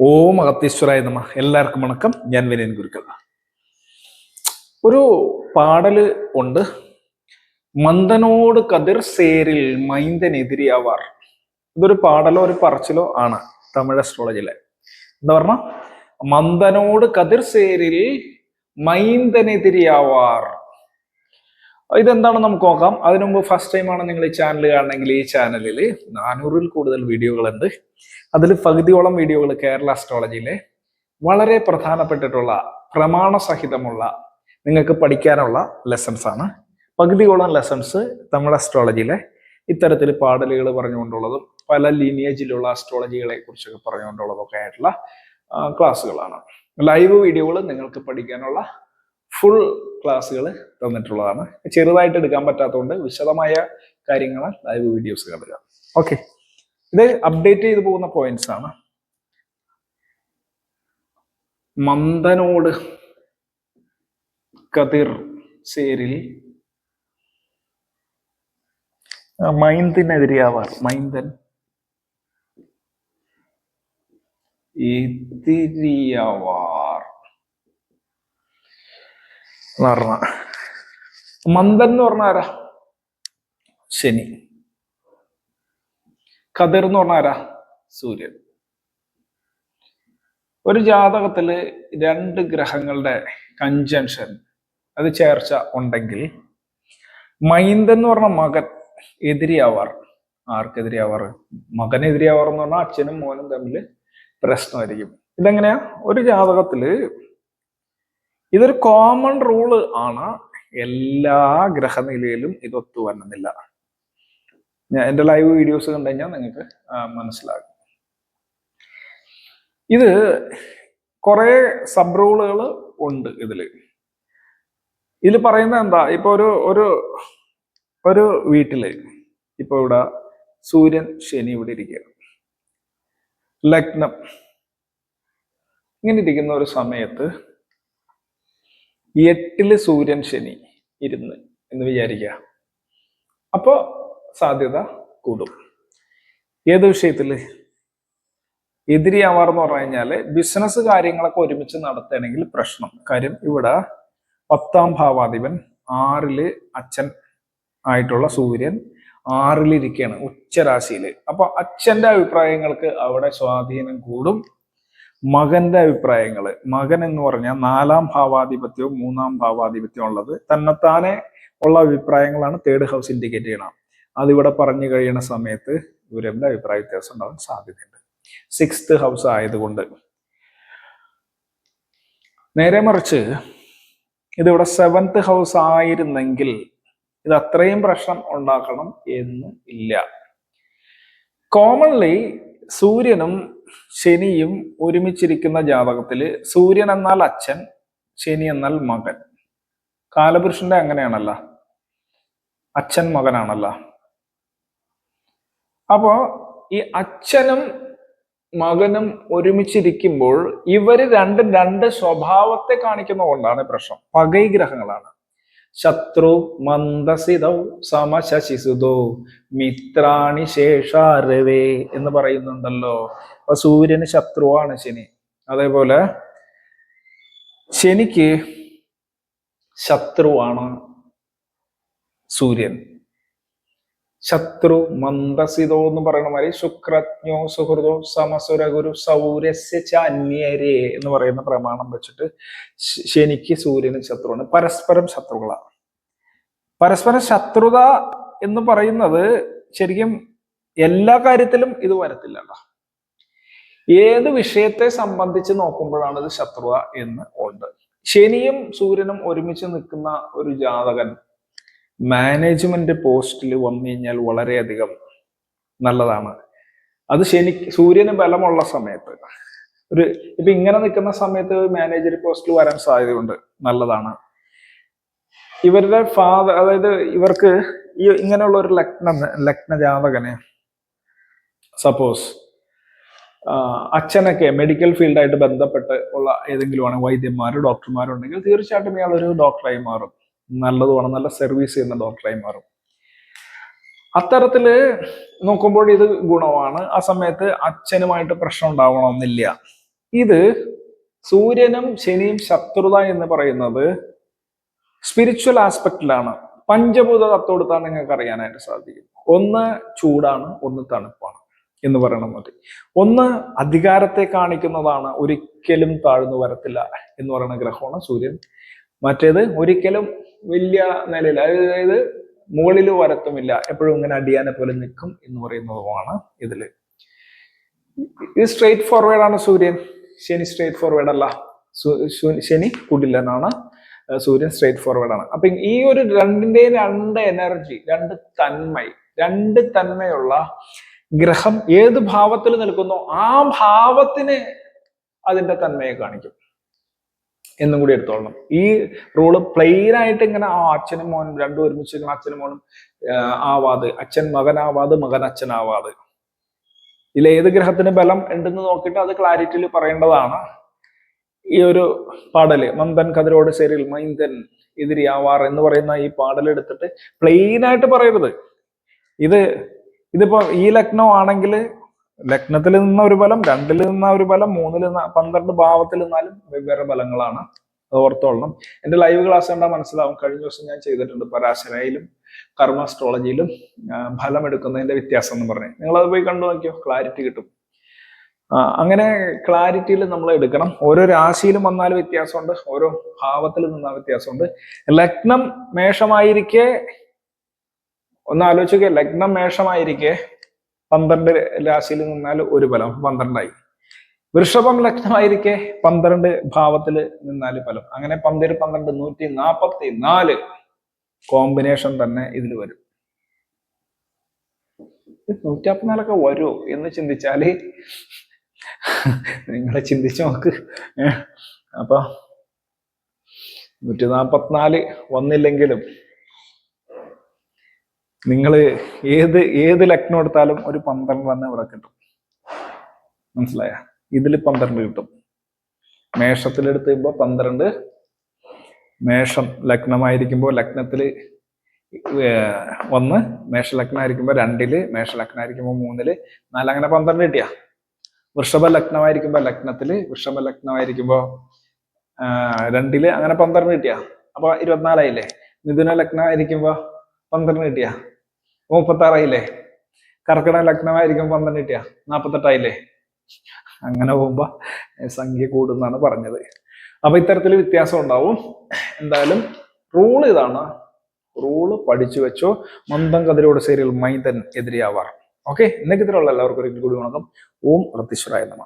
ഓം അഗത്തീശ്വരായ നമ. എല്ലാവർക്കും വണക്കം. ഞാൻ വിനയൻ ഗുരുക്കൾ. ഒരു പാടൽ ഉണ്ട്. മന്ദനോട് കതിർ സേരിൽ മൈന്ദനെതിരിയാവാർ. ഇതൊരു പാടലോ ഒരു പറച്ചിലോ ആണ് തമിഴ് അസ്ട്രോളജിയിലെ എന്താ പറഞ്ഞ? മന്ദനോട് കതിർ സേരിൽ മൈന്ദനെതിരിയാവാർ. ഇതെന്താണ് നമുക്ക് നോക്കാം. അതിനുമുമ്പ് ഫസ്റ്റ് ടൈം ആണ് നിങ്ങൾ ഈ ചാനൽ കാണണമെങ്കിൽ ഈ ചാനലിൽ നാനൂറിൽ കൂടുതൽ വീഡിയോകളുണ്ട്. അതിൽ പകുതിയോളം വീഡിയോകൾ കേരള അസ്ട്രോളജിയിലെ വളരെ പ്രധാനപ്പെട്ടിട്ടുള്ള പ്രമാണസഹിതമുള്ള നിങ്ങൾക്ക് പഠിക്കാനുള്ള ലെസൺസ് ആണ്. പകുതിയോളം ലെസൺസ് തമിഴ് അസ്ട്രോളജിയിലെ ഇത്തരത്തിൽ പാടലുകൾ പറഞ്ഞുകൊണ്ടുള്ളതും പല ലീനിയേജിലുള്ള അസ്ട്രോളജികളെ കുറിച്ചൊക്കെ പറഞ്ഞുകൊണ്ടുള്ളതൊക്കെ ആയിട്ടുള്ള ക്ലാസ്സുകളാണ് ലൈവ് വീഡിയോകൾ നിങ്ങൾക്ക് പഠിക്കാനുള്ള ഫുൾ ക്ലാസ്സുകൾ തന്നിട്ടുള്ളതാണ്. ചെറുതായിട്ട് എടുക്കാൻ പറ്റാത്തതുകൊണ്ട് വിശദമായ കാര്യങ്ങൾ ലൈവ് വീഡിയോസ് കാണുക ഓക്കെ ഇത് അപ്ഡേറ്റ് ചെയ്തു പോകുന്ന പോയിന്റ്സ് ആണ്. മന്ദനോട് കതിർ സേരിൽ ആ, മൈന്ദിനെതിരെയാവാർ മൈന്ദൻ എതിരിയാവാർ പറഞ്ഞ. മന്ദൻ എന്ന് പറഞ്ഞ ആരാ? ശനി. കതിർ എന്ന് പറഞ്ഞ ആരാ? സൂര്യൻ. ഒരു ജാതകത്തിൽ രണ്ട് ഗ്രഹങ്ങളുടെ കഞ്ചൻഷൻ അത് ചേർച്ച ഉണ്ടെങ്കിൽ മൈന്ദൻ എന്ന് പറഞ്ഞ മകൻ എതിരിയാവാർ ആർക്കെതിരെയാവാർ മകനെതിരെയാവാർ എന്ന് പറഞ്ഞാൽ അച്ഛനും മോനും തമ്മിൽ പ്രശ്നമായിരിക്കും. ഇതെങ്ങനെയാ? ഒരു ജാതകത്തിൽ ഇതൊരു കോമൺ റൂൾ ആണ്. എല്ലാ ഗ്രഹനിലയിലും ഇത് ഒത്തു വരണമെന്നില്ല. ഞാൻ എന്റെ ലൈവ് വീഡിയോസ് കണ്ടു കഴിഞ്ഞാൽ നിങ്ങൾക്ക് മനസ്സിലാകും. ഇത് കുറേ സബ് റൂളുകൾ ഉണ്ട് ഇതിൽ ഇതിൽ പറയുന്നത് എന്താ? ഇപ്പൊ ഒരു ഒരു ഒരു വീട്ടിൽ ഇപ്പൊ ഇവിടെ സൂര്യൻ ശനി ഇവിടെ ഇരിക്കുകയാണ്. ലഗ്നം. ഇങ്ങനെ ഇരിക്കുന്ന ഒരു സമയത്ത് എട്ടിൽ സൂര്യൻ ശനി ഇരുന്ന് എന്ന് വിചാരിക്കുക. അപ്പോ സാധ്യത കൂടും. ഏത് വിഷയത്തിൽ? എതിരിയാവാറെന്ന് പറഞ്ഞു കഴിഞ്ഞാൽ ബിസിനസ് കാര്യങ്ങളൊക്കെ ഒരുമിച്ച് നടത്തുകയാണെങ്കിൽ പ്രശ്നം. കാര്യം ഇവിടെ പത്താം ഭാവാധിപൻ ആറിൽ അച്ഛൻ ആയിട്ടുള്ള സൂര്യൻ ആറിലിരിക്കുകയാണ് ഉച്ചരാശിയിൽ. അപ്പൊ അച്ഛന്റെ അഭിപ്രായങ്ങൾക്ക് അവിടെ സ്വാധീനം കൂടും. മകന്റെ അഭിപ്രായങ്ങൾ മകൻ എന്ന് പറഞ്ഞാൽ നാലാം ഭാവാധിപത്യവും മൂന്നാം ഭാവാധിപത്യവും ഉള്ളത്. തന്നെത്താനെ ഉള്ള അഭിപ്രായങ്ങളാണ് തേർഡ് ഹൗസ് ഇൻഡിക്കേറ്റ് ചെയ്യണം അതിവിടെ പറഞ്ഞു കഴിയുന്ന സമയത്ത് ഇവരുടെ അഭിപ്രായ വ്യത്യാസം ഉണ്ടാവാൻ സാധ്യതയുണ്ട്. സിക്സ്ത് ഹൗസ് ആയതുകൊണ്ട്. നേരെ മറിച്ച് ഇതിവിടെ സെവൻത് ഹൗസ് ആയിരുന്നെങ്കിൽ ഇത് അത്രയും പ്രശ്നം ഉണ്ടാക്കണം എന്ന് ഇല്ല. കോമൺലി സൂര്യനും ശനിയും ഒരുമിച്ചിരിക്കുന്ന ജാതകത്തിൽ സൂര്യൻ എന്നാൽ അച്ഛൻ ശനി എന്നാൽ മകൻ. കാലപുരുഷന്റെ അങ്ങനെയാണല്ല. അച്ഛൻ മകനാണല്ല. അപ്പോ ഈ അച്ഛനും മകനും ഒരുമിച്ചിരിക്കുമ്പോൾ ഇവർ രണ്ടും രണ്ട് സ്വഭാവത്തെ കാണിക്കുന്നതുകൊണ്ടാണ് പ്രശ്നം. പകൈ ഗ്രഹങ്ങളാണ് ശത്രു മന്ദസിതൗ സമശശിസുതോ. മിത്രാണി ശേഷാരവേ എന്ന് പറയുന്നുണ്ടല്ലോ. അപ്പൊ സൂര്യന് ശത്രുവാണ് ശനി. അതേപോലെ ശനിക്ക് ശത്രുവാണ് സൂര്യൻ. ശത്രു മന്ദസിതോ എന്ന് പറയുന്ന മാതിരി ശുക്രജ്ഞോ സുഹൃതോ സമസുര ഗുരു സൗരസ്യ ചാന്യരേ എന്ന് പറയുന്ന പ്രമാണം വെച്ചിട്ട് ശനിക്ക് സൂര്യന് ശത്രുവാണ്. പരസ്പരം ശത്രുക്കളാണ്. പരസ്പരം ശത്രുത എന്ന് പറയുന്നത് ശരിക്കും എല്ലാ കാര്യത്തിലും ഇത് വരത്തില്ല ഏത് വിഷയത്തെ സംബന്ധിച്ച് നോക്കുമ്പോഴാണ് ഇത് ശത്രുത എന്ന് ഉണ്ട്. ശനിയും സൂര്യനും ഒരുമിച്ച് നിൽക്കുന്ന ഒരു ജാതകൻ മാനേജ്മെന്റ് പോസ്റ്റിൽ വന്നു കഴിഞ്ഞാൽ വളരെയധികം നല്ലതാണ്. അത് ശനി സൂര്യന് ബലമുള്ള സമയത്ത്. ഒരു ഇപ്പൊ ഇങ്ങനെ നിൽക്കുന്ന സമയത്ത് മാനേജർ പോസ്റ്റിൽ വരാൻ സാധ്യതയുണ്ട്. നല്ലതാണ്. ഇവരുടെ ഫാദർ അതായത് ഇവർക്ക് ഈ ഇങ്ങനെയുള്ള ഒരു ലഗ്ന ലഗ്ന ജാതകനെ സപ്പോസ് അച്ഛനൊക്കെ മെഡിക്കൽ ഫീൽഡായിട്ട് ബന്ധപ്പെട്ട് ഉള്ള ഏതെങ്കിലും ആണ് വൈദ്യന്മാരോ ഡോക്ടർമാരോ ഉണ്ടെങ്കിൽ തീർച്ചയായിട്ടും ഇയാൾ ഒരു ഡോക്ടറായി മാറും. നല്ലതുമാണ്. നല്ല സർവീസ് ചെയ്യുന്ന ഡോക്ടറായി മാറും അത്തരത്തിൽ നോക്കുമ്പോൾ ഇത് ഗുണമാണ്. ആ സമയത്ത് അച്ഛനുമായിട്ട് പ്രശ്നം ഉണ്ടാവണമെന്നില്ല. ഇത് സൂര്യനും ശനിയും ശത്രുത എന്ന് പറയുന്നത് സ്പിരിച്വൽ ആസ്പെക്റ്റിലാണ് പഞ്ചഭൂത തത്വെടുത്താണ് നിങ്ങൾക്ക് അറിയാനായിട്ട് സാധിക്കും. ഒന്ന് ചൂടാണ് ഒന്ന് തണുപ്പാണ് എന്ന് പറയണം മതി. ഒന്ന് അധികാരത്തെ കാണിക്കുന്നതാണ്. ഒരിക്കലും താഴ്ന്നു വരത്തില്ല എന്ന് പറയുന്ന ഗ്രഹമാണ് സൂര്യൻ. മറ്റേത് ഒരിക്കലും വലിയ നിലയിൽ അതായത് മുകളിൽ വരത്തുമില്ല. എപ്പോഴും ഇങ്ങനെ അടിയാനെ പോലെ നിൽക്കും എന്ന് പറയുന്നതുമാണ് ഇതിൽ. ഇത് സ്ട്രേറ്റ് ഫോർവേഡ് ആണ് സൂര്യൻ. ശനി സ്ട്രേറ്റ് ഫോർവേഡ് അല്ല. ശനി കുടിലനാണ്. സൂര്യൻ സ്ട്രേറ്റ് ഫോർവേഡ് ആണ്. അപ്പൊ ഈ ഒരു രണ്ടിന്റെ രണ്ട് എനർജി രണ്ട് തന്മൈ രണ്ട് തന്മയുള്ള ഗ്രഹം ഏത് ഭാവത്തിൽ നിൽക്കുന്നു ആ ഭാവത്തിന് അതിന്റെ തന്മയെ കാണിക്കും. എന്നും കൂടി എടുത്തോളണം. ഈ റോൾ പ്ലെയിൻ ആയിട്ട് ഇങ്ങനെ ആ അച്ഛനും മോനും രണ്ടും ഒരുമിച്ച് അച്ഛനും മോനും ആവാതെ. അച്ഛൻ മകനാവാതെ മകൻ അച്ഛനാവാതെ. ഇതിൽ ഏത് ഗ്രഹത്തിന് ബലം ഉണ്ടെന്ന് നോക്കിയിട്ട് അത് ക്ലാരിറ്റിയിൽ പറയേണ്ടതാണ്. ഈ ഒരു പാടൽ മന്ദൻ കതിരോട് സെരിൽ മൈന്ദൻ എതിരിയാവാർ എന്ന് പറയുന്ന ഈ പാടലെടുത്തിട്ട് പ്ലെയിൻ ആയിട്ട് പറയരുത്. ഇത് ഇതിപ്പോ ഈ ലഗ്നം ആണെങ്കിൽ ലഗ്നത്തിൽ നിന്ന ഒരു ഫലം രണ്ടിൽ നിന്ന ഒരു ഫലം മൂന്നിൽ നിന്ന പന്ത്രണ്ട് ഭാവത്തിൽ നിന്നാലും വെവ്വേറെ ഫലങ്ങളാണ്. അത് ഓർത്തോളണം. എന്റെ ലൈവ് ക്ലാസ് കണ്ടാൽ മനസ്സിലാവും. കഴിഞ്ഞ ദിവസം ഞാൻ ചെയ്തിട്ടുണ്ട് പരാശരയിലും കർമ്മ അസ്ട്രോളജിയിലും ഫലം എടുക്കുന്നതിന്റെ വ്യത്യാസം എന്ന് പറഞ്ഞു. നിങ്ങൾ അത് പോയി കണ്ടു നോക്കിയോ? ക്ലാരിറ്റി കിട്ടും. അങ്ങനെ ക്ലാരിറ്റിയിൽ നമ്മൾ എടുക്കണം. ഓരോ രാശിയിലും വന്നാൽ വ്യത്യാസമുണ്ട്. ഓരോ ഭാവത്തിൽ നിന്നാൽ വ്യത്യാസമുണ്ട്. ലഗ്നം മേഷമായിരിക്കെ ഒന്ന് ആലോചിക്കുക ലഗ്നം മേഷമായിരിക്കെ പന്ത്രണ്ട് രാശിയിൽ നിന്നാൽ ഒരു ഫലം പന്ത്രണ്ടായി. വൃഷഭം ലഗ്നമായിരിക്കെ പന്ത്രണ്ട് ഭാവത്തിൽ നിന്നാൽ ഫലം. അങ്ങനെ പന്തിര് പന്ത്രണ്ട് നൂറ്റി നാപ്പത്തി നാല് കോമ്പിനേഷൻ തന്നെ ഇതിൽ വരും. നൂറ്റി നാപ്പത്തിനാലൊക്കെ വരുമോ എന്ന് ചിന്തിച്ചാൽ നിങ്ങളെ ചിന്തിച്ചു നോക്ക്? അപ്പൊ നൂറ്റി നാപ്പത്തിനാല് വന്നില്ലെങ്കിലും നിങ്ങൾ ഏത് ഏത് ലഗ്നം എടുത്താലും ഒരു പന്ത്രണ്ട് തന്നെ ഇവിടെ കിട്ടും. മനസ്സിലായ? ഇതിൽ പന്ത്രണ്ട് കിട്ടും. മേഷത്തിലെടുത്ത് കഴിയുമ്പോൾ പന്ത്രണ്ട്. മേഷം ലഗ്നമായിരിക്കുമ്പോൾ ലഗ്നത്തിൽ ഒന്ന്. മേഷലഗ്നമായിരിക്കുമ്പോൾ രണ്ടിൽ. മേഷലഗ്നമായിരിക്കുമ്പോൾ മൂന്നിൽ. നാല് അങ്ങനെ പന്ത്രണ്ട് കിട്ടിയാ? വൃഷഭ ലഗ്നമായിരിക്കുമ്പോൾ ലഗ്നത്തിൽ. വൃഷഭ ലഗ്നമായിരിക്കുമ്പോൾ രണ്ടിൽ. അങ്ങനെ പന്ത്രണ്ട് കിട്ടിയാ? അപ്പൊ ഇരുപത്തിനാലായില്ലേ? മിഥുന ലഗ്നമായിരിക്കുമ്പോൾ പന്ത്രണ്ട് കിട്ടിയാ? മുപ്പത്താറായില്ലേ? കർക്കിടക ലഗ്നമായിരിക്കും പന്ത്രണ്ട് കിട്ടിയ? നാപ്പത്തെട്ടായില്ലേ? അങ്ങനെ പോകുമ്പോ സംഖ്യ കൂടുന്നാണ് പറഞ്ഞത്. അപ്പൊ ഇത്തരത്തിൽ വ്യത്യാസം ഉണ്ടാവും. എന്തായാലും റൂൾ ഇതാണ്. റൂൾ പഠിച്ചു വെച്ചോ. മന്ദം കതിരോട് സേരിൽ മൈതൻ എതിരെയാവാർ. ഓക്കെ ഇന്നൊക്കെ ഇതിലുള്ള എല്ലാവർക്കും ഒരിക്കൽ കൂടി വണക്കം. ഓം വൃത്തിശ്വരായ നമ.